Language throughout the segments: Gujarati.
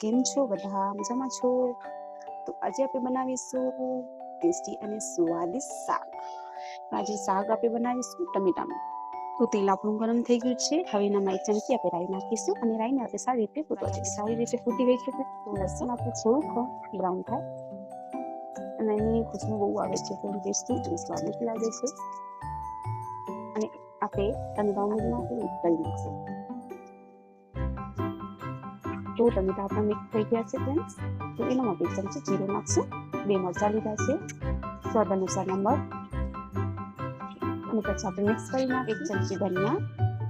કેમ છો બધા? મજામાં છો? તો આજે આપણે બનાવીશું ટેસ્ટી અને સ્વાદિષ્ટ શાક. આજે શાક આપણે બનાવીશું ટમેટાનું. તો તેલ આપણું ગરમ થઈ ગયું છે. હવે એનામાં એક ચમચી આપણે રાઈ નાખીશું અને રાઈને આપણે સારી રીતે ફૂટવા છે સારી રીતે ફૂટી ગઈ છે તો લસણ આપણે થોડુંક બ્રાઉન થાય. અને એની ખુશ્બુ બહુ આવે છે, તો ટેસ્ટી અને સ્વાદિષ્ટ લાગે છે. અને આપણે ટમેટા ઉમેરીને કરી નાખીશું. તો ટમેટા આપણા મિક્સ થઈ ગયા છે ફ્રેન્ડ્સ તો એનામાં એક ચમચી જીરું નાખશું બે મરચાં લીધા છે સ્વાદ અનુસાર નંબર અને પછી આપણે મિક્સ કરી નાખ એક ચમચી ધનિયા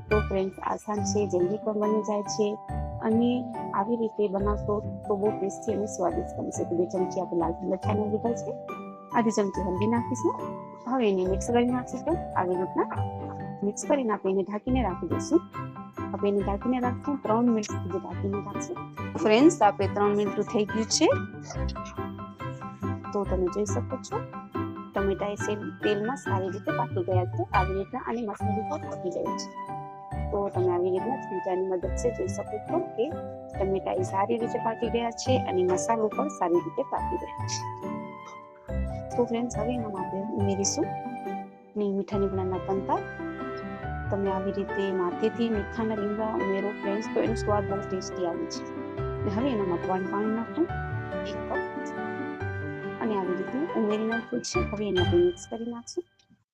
તો ફ્રેન્ડ્સ આસાન છે જલ્દી પણ બની જાય છે અને આવી રીતે બનાવશો તો બહુ ટેસ્ટી અને સ્વાદિષ્ટ બનશે તો બે ચમચી આપણે લાલ મરચાંના લીધા છે આધી ચમચી હલ્દી નાખીશું હવે એને મિક્સ કરી નાખીશું આવી રીતના મિક્સ કરીને આપણે એને ઢાંકીને રાખી દઈશું આપણે એને ઢાંકીને રાખશું ત્રણ મિનિટ સુધી ઢાંકીને રાખશું ફ્રેન્ડ્સ આપણે ત્રણ મિનિટ થઈ ગયું છે. તો તમે જોઈ શકો છો ટમેટા એ તેલમાં સારી રીતે પાકી ગયા છે. આવી રીતના અને મસાલો પણ પાકી ગયો છે. તો તમે આવી રીતના ચમચાની મદદથી જોઈ શકો છો કે ટમેટા એ સારી રીતે પાકી ગયા છે અને મસાલો પણ સારી રીતે પાકી ગયો છે. તો ફ્રેન્ડ્સ હવે એમાં આપણે ઉમેરીશું. ને બનાના પંતા તમે આવી રીતે માથેથી મીઠાના લીંબા ઉમેરો ફ્રેન્ડ્સ તો એનો સ્વાદ બહુ ટેસ્ટી આવે છે. હવે એના મકવાનું પાણી નાખો, એક કપ અને આવી રીતે ઉમેરી નાખ્યું છે. હવે એને આપણે મિક્સ કરી નાખશું.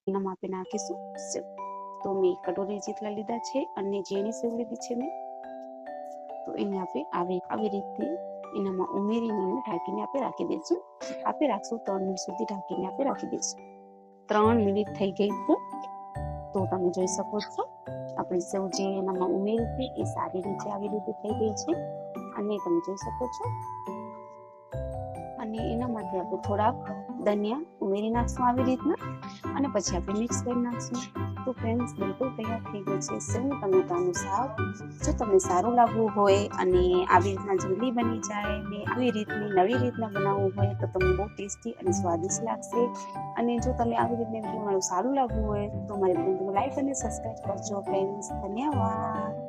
એનામાં આપણે નાખીશું તો મેં કટોરી જેટલા લીધા છે અને ઝીણી સેવ લીધી છે મેં. તો એને આપણે આવી આવી રીતે એનામાં ઉમેરીને ઢાંકીને આપણે રાખી દઈશું. આપણે રાખશું ત્રણ મિનિટ સુધી ઢાંકીને આપણે રાખી દઈશું. ત્રણ મિનિટ થઈ ગઈ છે. તો તમે જોઈ શકો છો. આપણી સેવ જે એનામાં ઉમેરી છે એ સારી રીતે આવી રીતે થઈ ગઈ છે. અને તમે જોઈ શકો છો. અને એના માટે આપણે થોડાક ધનિયા ઉમેરી નાખશું આવી રીતના. અને પછી આપણે મિક્સ કરી નાખશું. તો ફ્રેન્ડ્સ બિલકુલ તૈયાર થઈ ગયું છે. સેવ ટમેટાનું શાક જો તમને સારું લાગવું હોય અને આવી રીતના જલ્દી બની જાય, ને આવી રીતની નવી રીતના બનાવવું હોય, તો તમને બહુ ટેસ્ટી અને સ્વાદિષ્ટ લાગશે. અને જો તમે આવી રીતના મારું સારું લાગવું હોય, તો મારી વીડિયો લાઈક અને સબસ્ક્રાઈબ કરજો ફ્રેન્ડ્સ ધન્યવાદ.